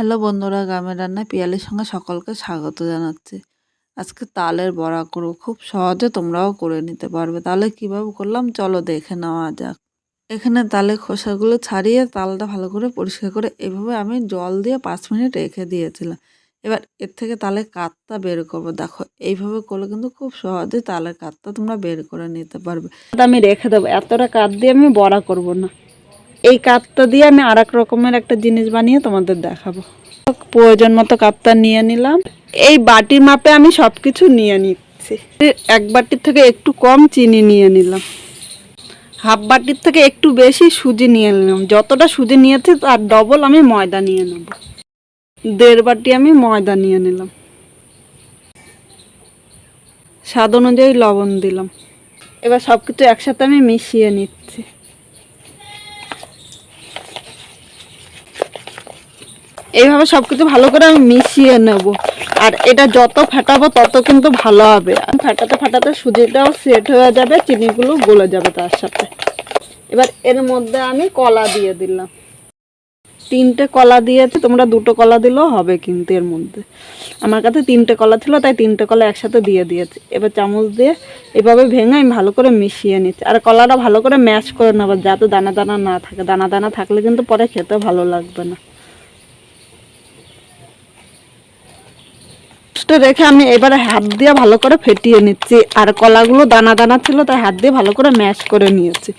Hello বন্ধুরা, গ্রামের রান্নায় পিয়ালির সঙ্গে সকলকে স্বাগত জানাচ্ছি। আজকে তালের বড়া করব, খুব সহজে তোমরাও করে নিতে পারবে। তাহলে কীভাবে করলাম চলো দেখে নেওয়া যাক। এখানে তালের খোসাগুলো ছাড়িয়ে তালটা ভালো করে পরিষ্কার করে এভাবে আমি জল দিয়ে পাঁচ মিনিট রেখে দিয়েছিলাম। এবার এর থেকে তালের কাতটা বের করব। দেখো, এইভাবে করলে কিন্তু খুব সহজে তালের কাতটা তোমরা বের করে নিতে পারবে। আমি রেখে দেবো, এতটা কাঠ দিয়ে আমি বড়া করব না। এই কাঠটা দিয়ে আমি আর রকমের একটা জিনিস বানিয়ে তোমাদের দেখাবো। প্রয়োজন মতো কাপটা নিয়ে নিলাম। এই বাটির মাপে আমি সব কিছু নিয়ে নিচ্ছি। এক বাটির থেকে একটু কম চিনি নিয়ে নিলাম। হাফ বাটির থেকে একটু বেশি সুজি নিয়ে নিলাম। যতটা সুজি নিয়েছি তার ডবল আমি ময়দা নিয়ে নেব। দেড় বাটি আমি ময়দা নিয়ে নিলাম। স্বাদ অনুযায়ী লবণ দিলাম। এবার সব কিছু একসাথে আমি মিশিয়ে নিচ্ছি। এইভাবে সব কিছু ভালো করে আমি মিশিয়ে নেব। আর এটা যত ফাটাবো তত কিন্তু ভালো হবে। ফাটাতে ফাটাতে সুজিটাও সেট হয়ে যাবে, চিনিগুলো গলে যাবে তার সাথে। এবার এর মধ্যে আমি কলা দিয়ে দিলাম। তিনটে কলা দিয়েছে, তোমরা দুটো কলা দিলেও হবে কিন্তু এর মধ্যে। আমার কাছে তিনটে কলা ছিল, তাই তিনটে কলা একসাথে দিয়ে দিয়েছে। এবার চামচ দিয়ে এভাবে ভেঙে আমি ভালো করে মিশিয়ে নিচ্ছি। আর কলাটা ভালো করে ম্যাশ করে নেব, যাতে দানা দানা না থাকে। দানা দানা থাকলে কিন্তু পরে খেতে ভালো লাগবে না। রেস্টে রেখে আমি এবারে হাত দিয়ে ভালো করে ফেটিয়ে নিচ্ছি। আর কলাগুলো দানা দানা ছিল, তাই হাত দিয়ে ভালো করে ম্যাশ করে নিয়েছি।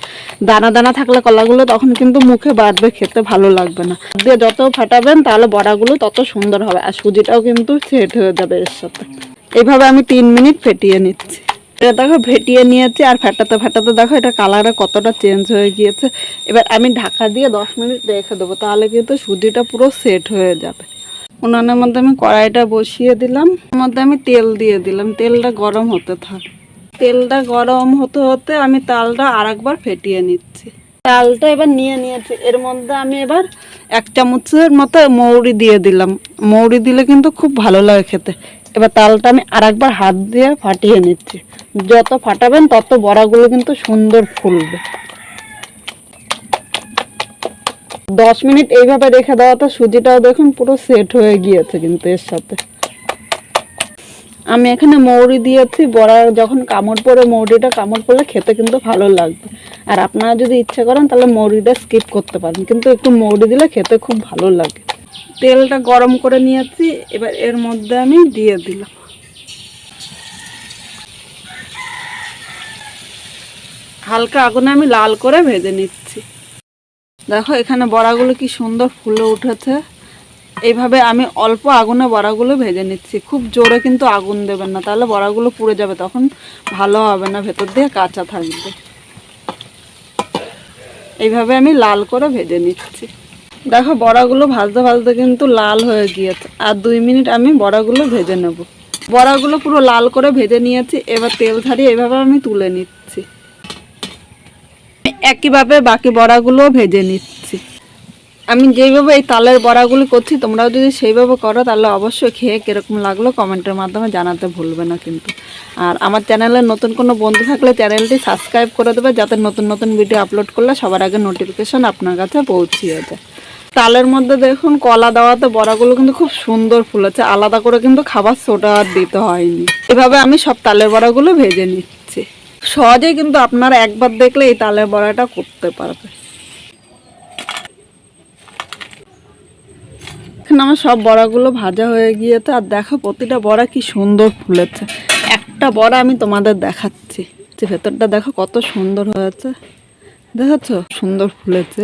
দানা দানা থাকলে কলাগুলো তখন কিন্তু মুখে বাড়বে, খেতে ভালো লাগবে না। হাত দিয়ে যত ফাটাবেন, তাহলে বড়াগুলো তত সুন্দর হবে, আর সুজিটাও কিন্তু সেট হয়ে যাবে এর সাথে। এইভাবে আমি তিন মিনিট ফেটিয়ে নিচ্ছি। এটা দেখো, ফেটিয়ে নিয়েছি, আর ফেটাতে ফেটাতে দেখো, এটা কালারে কতটা চেঞ্জ হয়ে গিয়েছে। এবার আমি ঢাকা দিয়ে দশ মিনিট রেখে দেবো, তাহলে কিন্তু সুজিটা পুরো সেট হয়ে যাবে। উনানের মধ্যে আমি কড়াইটা বসিয়ে দিলাম। ওর মধ্যে আমি তেল দিয়ে দিলাম। তেলটা গরম হতে থাক। তেলটা গরম হতে হতে আমি তালটা আর একবার ফেটিয়ে নিচ্ছি। তালটা এবার নিয়ে নিয়েছি। এর মধ্যে আমি এবার এক চামচের মতো মৌরি দিয়ে দিলাম। মৌরি দিলে কিন্তু খুব ভালো লাগে খেতে। এবার তালটা আমি আরেকবার হাত দিয়ে ফাটিয়ে নিচ্ছি। যত ফাটাবেন তত বড়াগুলো কিন্তু সুন্দর ফুলবে। দশ মিনিট এইভাবে রেখে দেওয়াতে সুজিটাও দেখুন পুরো সেট হয়ে গিয়েছে কিন্তু এর সাথে। আমি এখানে মৌরি দিয়েছি বড়ার যখন কামড় পরে মৌরিটা কামড় পড়লে খেতে কিন্তু ভালো লাগবে। আর আপনারা যদি ইচ্ছা করেন তাহলে মৌরিটা স্কিপ করতে পারেন, কিন্তু একটু মৌরি দিলে খেতে খুব ভালো লাগে। তেলটা গরম করে নিয়েছি, এবার এর মধ্যে আমি দিয়ে দিলাম। হালকা আগুনে আমি লাল করে ভেজে নিচ্ছি। দেখো, এখানে বড়াগুলো কি সুন্দর ফুলে উঠেছে। এইভাবে আমি অল্প আগুনে বড়াগুলো ভেজে নিচ্ছি। খুব জোরে কিন্তু আগুন দেবেন না, তাহলে বড়াগুলো পুড়ে যাবে, তখন ভালো হবে না, ভেতর দিয়ে কাঁচা থাকবে। এইভাবে আমি লাল করে ভেজে নিচ্ছি। দেখো, বড়াগুলো ভাজতে ভাজতে কিন্তু লাল হয়ে গিয়েছে। আর দুই মিনিট আমি বড়াগুলো ভেজে নেব। বড়াগুলো পুরো লাল করে ভেজে নিয়েছি, এবার তেল ছাড়িয়ে এভাবে আমি তুলে নিচ্ছি। একইভাবে বাকি বড়াগুলো ভেজে নিচ্ছি। আমি যেইভাবে এই তালের বড়াগুলি করছি, তোমরাও যদি সেইভাবে করো, তাহলে অবশ্যই খেয়ে কীরকম লাগল কমেন্টের মাধ্যমে জানাতে ভুলবে না কিন্তু। আর আমার চ্যানেলে নতুন কোনো বন্ধু থাকলে চ্যানেলটি সাবস্ক্রাইব করে দেবে, যাতে নতুন নতুন ভিডিও আপলোড করলে সবার আগে নোটিফিকেশন আপনার কাছে পৌঁছিয়ে যায় তালের মধ্যে দেখুন, কলা দেওয়াতে বড়াগুলো কিন্তু খুব সুন্দর ফুলেছে, আলাদা করে কিন্তু খাবার আর দিতে হয়নি। এভাবে আমি সব তালের বড়াগুলো ভেজে নিচ্ছি। সহজেই কিন্তু আপনারা একবার দেখলে এই তালের বড়াটা করতে পারবে। এখানে আমার সব বড়াগুলো ভাজা হয়ে গিয়েছে, আর দেখো প্রতিটা বড়া কি সুন্দর ফুলেছে। একটা বড়া আমি তোমাদের দেখাচ্ছি, যে ভেতরটা দেখো কত সুন্দর হয়েছে। দেখাচ্ছ? সুন্দর ফুলেছে।